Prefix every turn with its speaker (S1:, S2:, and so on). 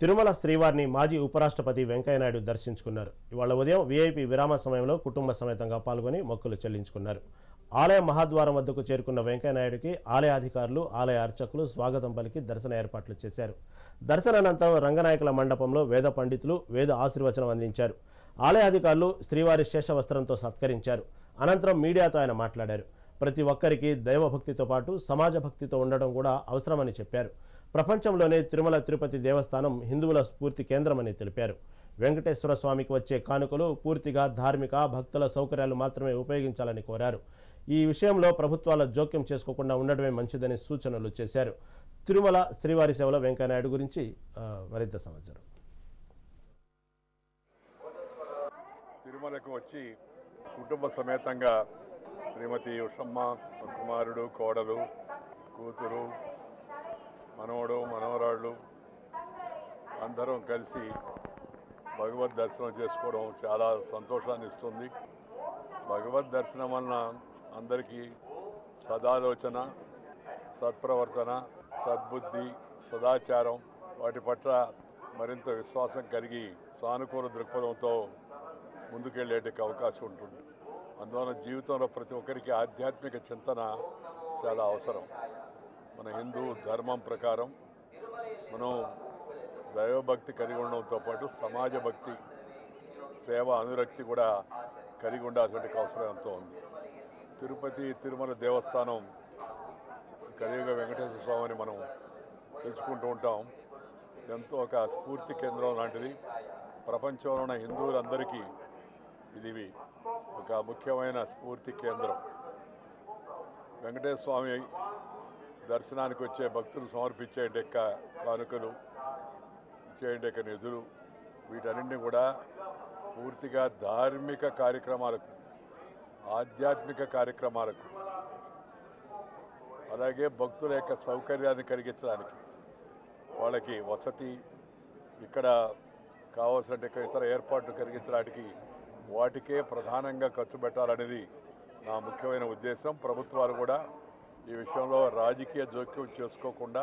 S1: తిరుమల శ్రీవారిని మాజీ ఉపరాష్ట్రపతి వెంకయ్యనాయుడు దర్శించుకున్నారు. ఇవాళ ఉదయం వీఐపీ విరామ సమయంలో కుటుంబ సమేతంగా పాల్గొని మొక్కులు చెల్లించుకున్నారు. ఆలయ మహాద్వారం వద్దకు చేరుకున్న వెంకయ్యనాయుడికి ఆలయ అధికారులు ఆలయ అర్చకులు స్వాగతం పలికి దర్శన ఏర్పాట్లు చేశారు. దర్శనానంతరం రంగనాయకుల మండపంలో వేద పండితులు వేద ఆశీర్వచనం అందించారు. ఆలయ అధికారులు శ్రీవారి శేషవస్త్రంతో సత్కరించారు. అనంతరం మీడియాతో ఆయన మాట్లాడారు. ప్రతి ఒక్కరికి దైవభక్తితో పాటు సమాజ భక్తితో ఉండడం కూడా అవసరమని చెప్పారు. ప్రపంచంలోనే తిరుమల తిరుపతి దేవస్థానం హిందువుల స్ఫూర్తి కేంద్రమని తెలిపారు. వెంకటేశ్వర స్వామికి వచ్చే కానుకలు పూర్తిగా ధార్మిక భక్తుల సౌకర్యాలు మాత్రమే ఉపయోగించాలని కోరారు. ఈ విషయంలో ప్రభుత్వాల జోక్యం చేసుకోకుండా ఉండడమే మంచిదని సూచనలు చేశారు. తిరుమల శ్రీవారి సేవలో వెంకయ్యనాయుడు గురించి మరింత సమాచారం.
S2: తిరుమలకు వచ్చి కుటుంబ సమేతంగా శ్రీమతి ఉషమ్మ కుమారుడు కోడలు కూతురు మనవడు మనవరాళ్ళు అందరం కలిసి భగవద్ దర్శనం చేసుకోవడం చాలా సంతోషాన్ని ఇస్తుంది. భగవద్ దర్శనం వలన అందరికీ సదాలోచన సత్ప్రవర్తన సద్బుద్ధి సదాచారం వాటి పట్ల మరింత విశ్వాసం కలిగి సానుకూల దృక్పథంతో ముందుకెళ్ళేటకు అవకాశం ఉంటుంది. అందువలన జీవితంలో ప్రతి ఒక్కరికి ఆధ్యాత్మిక చింతన చాలా అవసరం. మన హిందూ ధర్మం ప్రకారం మనం దైవభక్తి కలిగి ఉండడంతో పాటు సమాజ భక్తి సేవ అనురక్తి కూడా కలిగి ఉండాల్సిన అవసరం ఎంతో ఉంది. తిరుపతి తిరుమల దేవస్థానం కలియుగ వెంకటేశ్వర స్వామిని మనం పిలుచుకుంటూ ఉంటాం. ఎంతో ఒక స్ఫూర్తి కేంద్రం లాంటిది. ప్రపంచంలో ఉన్న హిందువులందరికీ ఇది ఒక ముఖ్యమైన స్ఫూర్తి కేంద్రం. వెంకటేశ్వర స్వామి దర్శనానికి వచ్చే భక్తులు సమర్పించే డెక్క కానుకలు ఇచ్చే యొక్క నిధులు వీటన్నింటినీ కూడా పూర్తిగా ధార్మిక కార్యక్రమాలకు ఆధ్యాత్మిక కార్యక్రమాలకు అలాగే భక్తుల యొక్క సౌకర్యాన్ని కలిగించడానికి వాళ్ళకి వసతి ఇక్కడ కావాల్సిన ఇతర ఏర్పాట్లు కలిగించడానికి వాటికే ప్రధానంగా ఖర్చు పెట్టాలనేది నా ముఖ్యమైన ఉద్దేశం. ప్రభుత్వాలు కూడా ఈ విషయంలో రాజకీయ జోక్యం చేసుకోకుండా